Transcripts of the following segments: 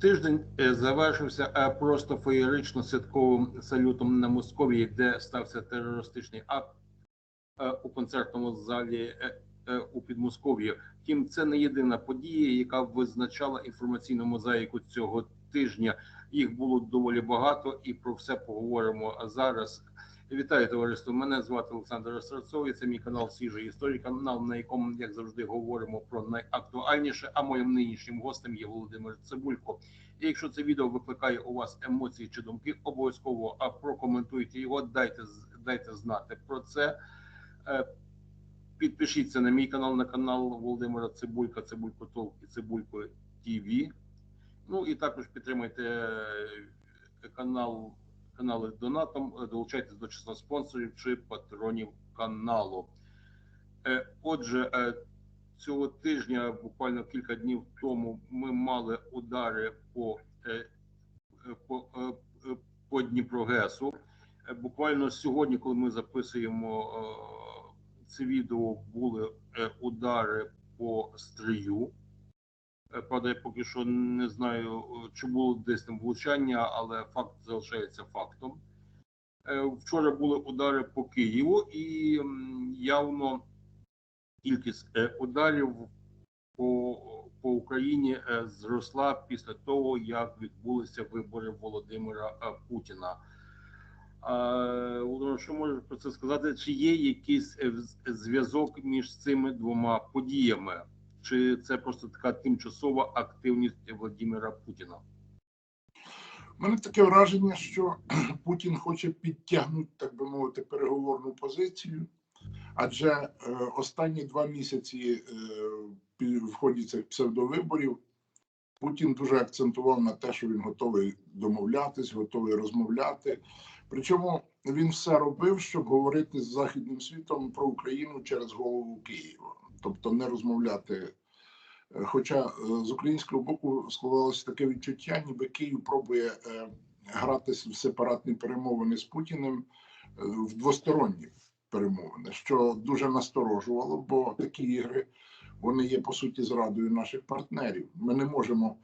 Тиждень е, завершився е, просто феєрично святковим салютом на Московії, де стався терористичний акт е, у концертному залі у Підмосков'ї. Втім, це не єдина подія, яка визначала інформаційну мозаїку цього тижня. Їх було доволі багато, і про все поговоримо зараз. Вітаю товариство. Мене звати Олександр Серцов. і Це мій канал Свіжа історія, канал, на якому, як завжди, говоримо про найактуальніше. А моїм нинішнім гостем є Володимир Цибулько. І якщо це відео викликає у вас емоції чи думки, обов'язково а, прокоментуйте його. Дайте дайте знати про це. Е, Підпишіться на мій канал, на канал Володимира Цибулька, Цибулько Толк і Цибулько ТВ. Ну і також підтримайте е, канал канали донатом, е, долучайтесь до числа спонсорів чи патронів каналу. Е, Отже, е, цього тижня, буквально кілька днів тому, ми мали удари по, по, по Дніпрогесу. Буквально сьогодні, коли ми записуємо це відео, були удари по стрию. Е, Правда, я поки що не знаю, чи було десь там влучання, але факт залишається фактом. Е, Вчора були удари по Києву, і явно кількість е, ударів по, по Україні зросла після того, як відбулися вибори Володимира Путіна. Що можеш про це сказати? Чи є якийсь зв'язок між цими двома подіями? Чи це просто така тимчасова активність Володимира Путіна? У мене таке враження, що Путін хоче підтягнути, так би мовити, переговорну позицію, адже е, останні два місяці е, в ході цих псевдовиборів Путін дуже акцентував на те, що він готовий домовлятись, готовий розмовляти. Причому він все робив, щоб говорити з західним світом про Україну через голову Києва, тобто не розмовляти Хоча е, з українського боку склалося таке відчуття, ніби Київ пробує е, гратися в сепаратні перемовини з Путіним е, в двосторонні перемовини, що дуже насторожувало, бо такі ігри вони є по суті зрадою наших партнерів. Ми не можемо,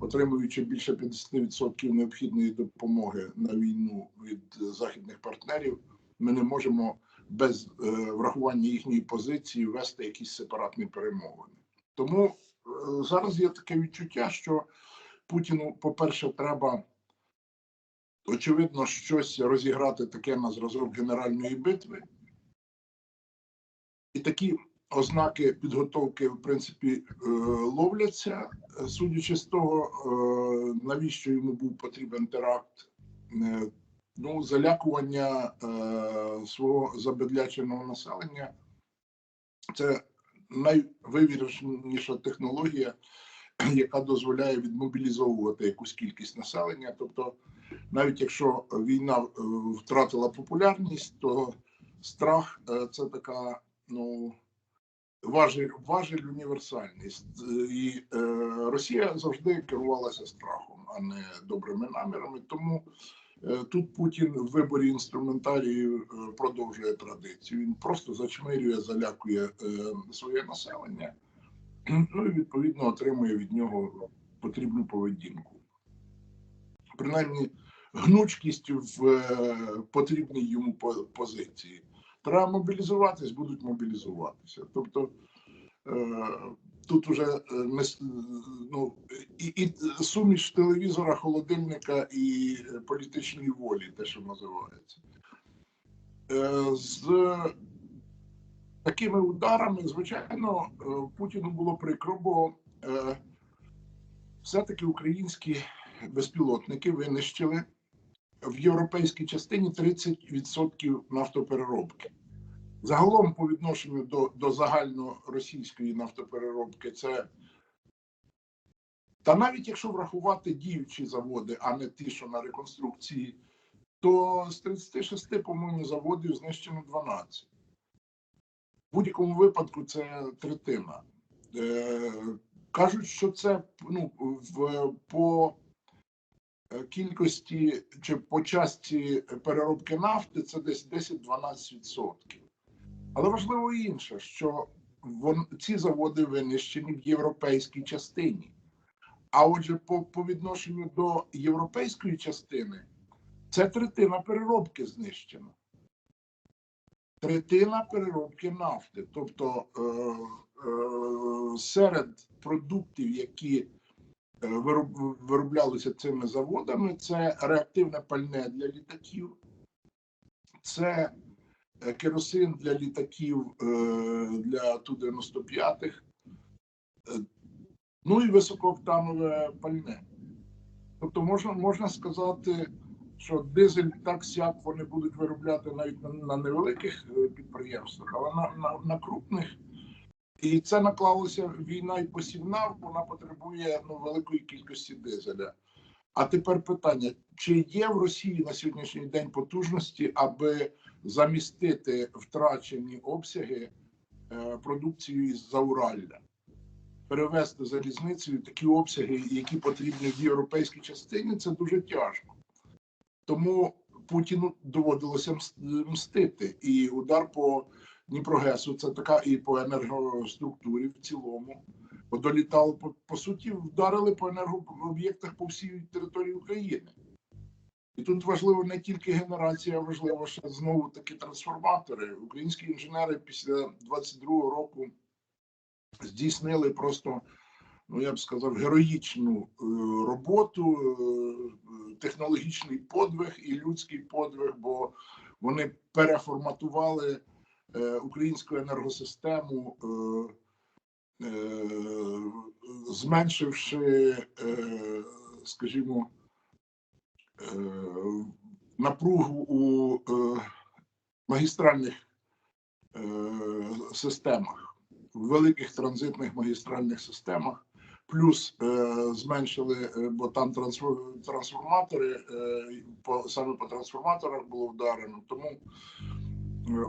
отримуючи більше 50% необхідної допомоги на війну від е, західних партнерів, ми не можемо без е, врахування їхньої позиції вести якісь сепаратні перемовини. Тому е, зараз є таке відчуття, що Путіну, по-перше, треба очевидно щось розіграти таке на зразок генеральної битви. І такі ознаки підготовки, в принципі, е, ловляться, судячи з того, е, навіщо йому був потрібен теракт. Ну, залякування е, свого забедляченого населення це найвивіреніша технологія, яка дозволяє відмобілізовувати якусь кількість населення. Тобто, навіть якщо війна е, втратила популярність, то страх е, це така ну важель, важель універсальність. І е, Росія завжди керувалася страхом, а не добрими намірами. Тому тут Путін в виборі інструментарію е, продовжує традицію. Він просто зачмирює, залякує е, своє населення, ну і відповідно отримує від нього потрібну поведінку. Принаймні, гнучкість в е, потрібній йому позиції. Треба мобілізуватись, будуть мобілізуватися. Тобто е, тут уже е, ну, і, і суміш телевізора, холодильника і е, політичної волі, те, що називається. Е, З такими ударами, звичайно, Путіну було прикро, бо все-таки українські безпілотники винищили в європейській частині 30% нафтопереробки. Загалом, по відношенню до, до загальноросійської нафтопереробки, це. Та навіть якщо врахувати діючі заводи, а не ті, що на реконструкції, то з 36, по-моєму, заводів знищено 12. В будь-якому випадку це третина. Е, кажуть, що це ну, в, по е, кількості чи по часті переробки нафти це десь 10-12%. Але важливо інше, що вон, ці заводи винищені в європейській частині. А отже, по, по відношенню до європейської частини, це третина переробки знищена. Третина переробки нафти. Тобто е, е, серед продуктів, які е, вироблялися цими заводами, це реактивне пальне для літаків, це керосин для літаків е, для Ту-95, е, ну і високооктанове пальне. Тобто можна, можна сказати, що дизель так сяк вони будуть виробляти навіть на, на невеликих е, підприємствах, але на, на, на крупних. І це наклалося війна і посівна, вона потребує ну, великої кількості дизеля. А тепер питання: чи є в Росії на сьогоднішній день потужності, аби замістити втрачені обсяги е, продукцію із Зауралля? Перевести залізницею такі обсяги, які потрібні в європейській частині, це дуже тяжко. Тому Путіну доводилося мстити. І удар по Дніпрогесу, це така і по енергоструктурі в цілому. Бо долітало по, по суті, вдарили по енергооб'єктах по всій території України. І тут важливо не тільки генерація, важливо ще знову таки трансформатори. Українські інженери після 22-го року здійснили просто, ну я б сказав, героїчну е, роботу, е, технологічний подвиг і людський подвиг, бо вони переформатували е, українську енергосистему, зменшивши, скажімо, напругу у е, магістральних е, системах, в великих транзитних магістральних системах. Плюс е, зменшили, е, бо там трансформатори, е, по, саме по трансформаторах було вдарено. Тому е,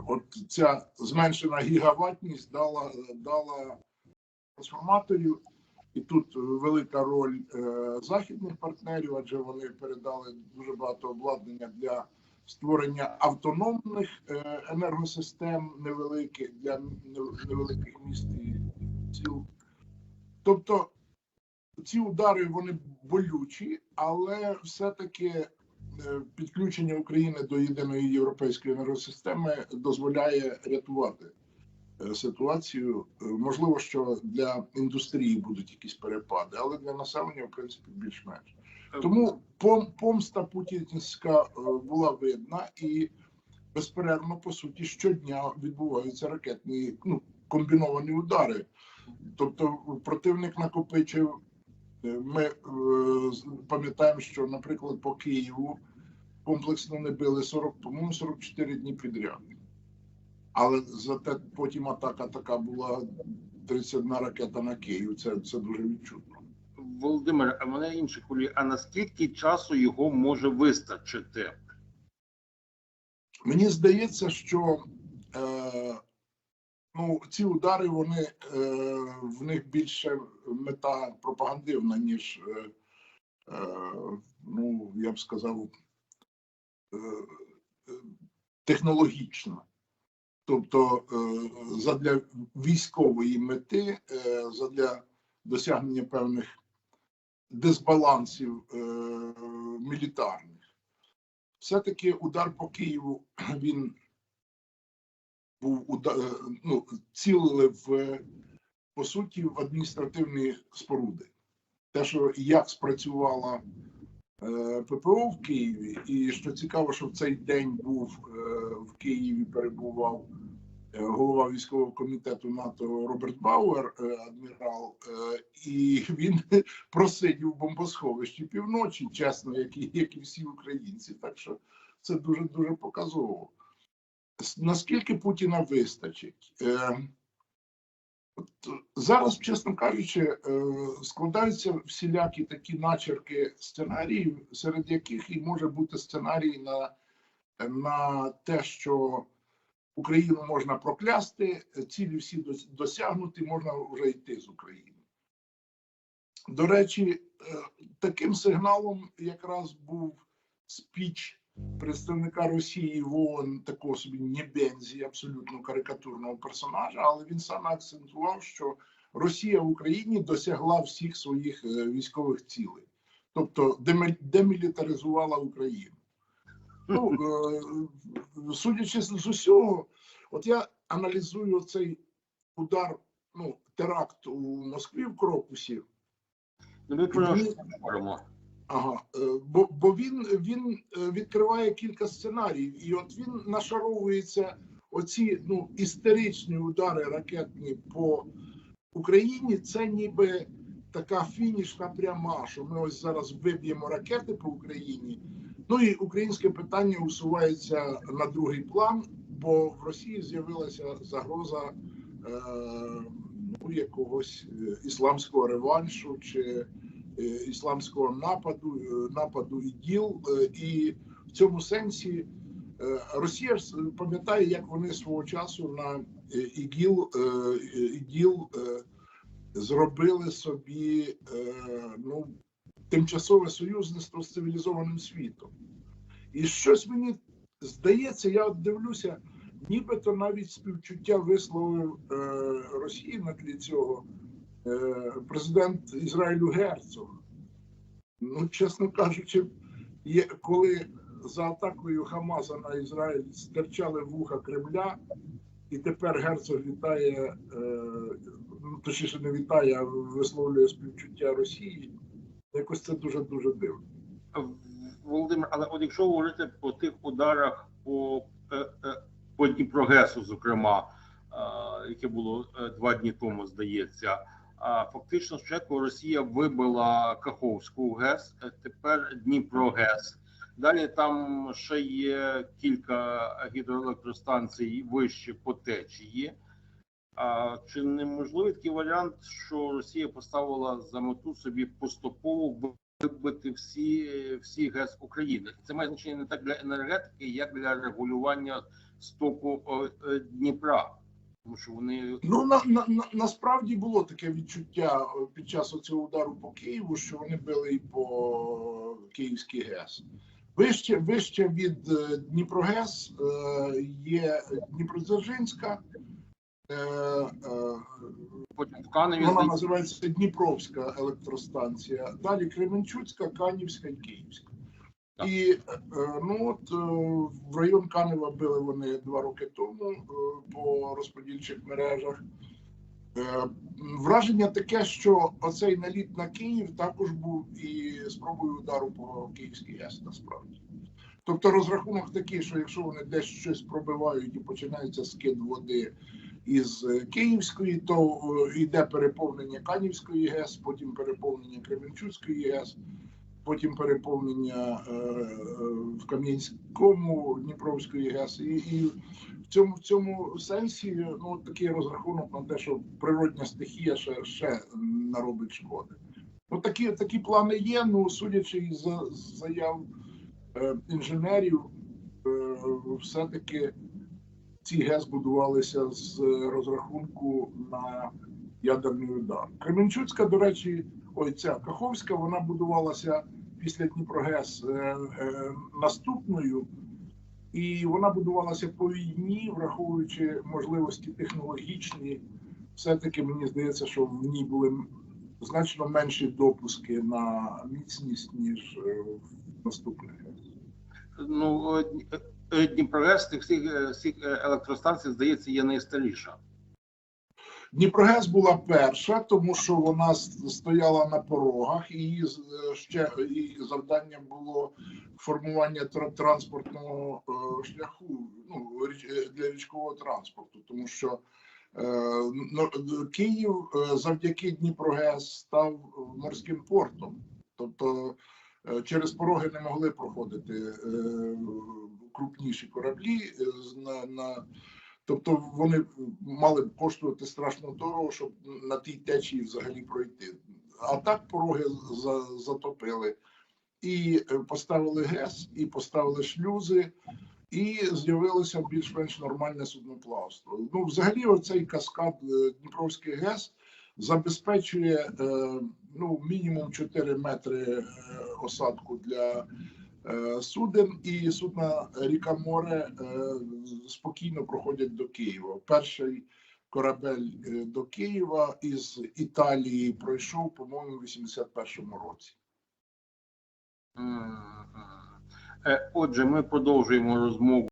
от ця зменшена гігаватність дала, дала трансформаторів, і тут велика роль е, західних партнерів, адже вони передали дуже багато обладнання для створення автономних е, енергосистем невеликих для невеликих міст і сіл. Тобто ці удари вони болючі, але все-таки е, підключення України до єдиної європейської енергосистеми дозволяє рятувати ситуацію. Е, Можливо, що для індустрії будуть якісь перепади, але для населення, в принципі, більш-менш. Тому пом, помста путінська е, була видна і безперервно, по суті, щодня відбуваються ракетні ну, комбіновані удари. Тобто противник накопичив. е, Ми е, пам'ятаємо, що, наприклад, по Києву комплексно не били 40, по-моєму, 44 дні підряд. Але зате потім атака така була 31 ракета на Київ. Це, це дуже відчутно. Володимир, а мене інше хвилює, а наскільки часу його може вистачити? Мені здається, що е, ну, ці удари вони е, в них більше мета пропагандивна, ніж е, е, ну я б сказав, е, е, технологічна. Тобто е, задля військової мети, е, задля досягнення певних дисбалансів е, мілітарних все-таки удар по Києву він був уда- е, ну, цілили в по суті в адміністративні споруди. Те, що як спрацювала ППО в Києві, і що цікаво, що в цей день був е, в Києві, перебував е, голова військового комітету НАТО Роберт Бауер, е, адмірал, е, і він просидів в бомбосховищі півночі, чесно, як і, як і всі українці. Так що це дуже дуже показово. Наскільки Путіна вистачить? Е, зараз, чесно кажучи, е, складаються всілякі такі начерки сценаріїв, серед яких і може бути сценарій на, на те, що Україну можна проклясти, цілі всі досягнути, можна вже йти з України. До речі, е, таким сигналом якраз був спіч представника Росії в ООН, такого собі Небензі, абсолютно карикатурного персонажа, але він саме акцентував, що Росія в Україні досягла всіх своїх е, військових цілей, тобто демілітаризувала Україну. Ну, е, судячи з з усього, от я аналізую цей удар, ну, теракт у Москві в Крокусі. Ну, ми про що говоримо. Ага, е, бо, бо він, він е, відкриває кілька сценаріїв, і от він нашаровується оці ну, істеричні удари ракетні по Україні. Це ніби така фінішна пряма, що ми ось зараз виб'ємо ракети по Україні. Ну і українське питання усувається на другий план, бо в Росії з'явилася загроза е, ну, якогось е, ісламського реваншу чи ісламського нападу, е, нападу іділ, е, і в цьому сенсі е, Росія пам'ятає, як вони свого часу на е, е, е, іділ е, зробили собі е, ну, тимчасове союзництво з цивілізованим світом. І щось мені здається, я от дивлюся, нібито навіть співчуття висловив е, Росії на тлі цього е, президент Ізраїлю Герцог. Ну, чесно кажучи, є, коли за атакою Хамаса на Ізраїль стирчали вуха Кремля, і тепер Герцог вітає, е, ну, точніше не вітає, а висловлює співчуття Росії. Якось це дуже дуже дивно. Володимир, але от якщо говорити по тих ударах по, е, е, по Дніпрогесу, зокрема, е, яке було е, два дні тому, здається, фактично спочатку Росія вибила Каховську ГЕС, е, тепер Дніпрогес. Далі там ще є кілька гідроелектростанцій вище по течії. А чи неможливий такий варіант, що Росія поставила за мету собі поступово вибити всі, всі ГЕС України? Це має значення не так для енергетики, як для регулювання стоку е, е, Дніпра, тому що вони Ну на, на, на насправді було таке відчуття е, під час цього удару по Києву, що вони били і по Київський ГЕС. Вище, вище від е, Дніпрогес е, є Дніпродзержинська, потім в Каневі вона називається Дніпровська електростанція. Далі Кременчуцька, Канівська і Київська. І е, ну от е, в район Канева били вони два роки тому е, по розподільчих мережах. Враження таке, що оцей наліт на Київ також був і спробою удару по Київській ГЕС насправді. Тобто розрахунок такий, що якщо вони десь щось пробивають і починається скид води із Київської, то йде переповнення Канівської ГЕС, потім переповнення Кременчуцької ГЕС, потім переповнення е, е, в Кам'янському Дніпровської ГЕС. І, і в цьому в цьому сенсі ну такий розрахунок на те, що природня стихія ще, ще наробить шкоди. Ну такі такі плани є. Ну судячи із за- заяв е, інженерів, все-таки ці ГЕС будувалися з розрахунку на ядерний удар. Кременчуцька, до речі, ой, ця Каховська, вона будувалася після Дніпрогес е, е, наступною. І вона будувалася по війні, враховуючи можливості технологічні. Все-таки мені здається, що в ній були значно менші допуски на міцність, ніж е, в наступних. Ну Дні- Дніпрогес тих всіх, е, всіх е, електростанцій, здається, є найстаріша. Дніпрогес була перша, тому що вона стояла на порогах, і її е, ще і завдання було формування транспортного е, шляху ну, е, для річкового транспорту, тому що Київ завдяки Дніпрогес став морським портом, тобто через пороги не могли проходити крупніші кораблі на, на Тобто вони мали б коштувати страшно дорого, щоб на тій течії взагалі пройти. А так пороги за- затопили і е, поставили ГЕС, і поставили шлюзи, і з'явилося більш-менш нормальне судноплавство. Ну, взагалі, оцей каскад е, Дніпровський ГЕС забезпечує е, ну, мінімум 4 метри осадку для суден, і судна ріка море е, спокійно проходять до Києва. Перший корабель е, до Києва із Італії пройшов, по-моєму, в 81-му році. Е, Отже, ми продовжуємо розмову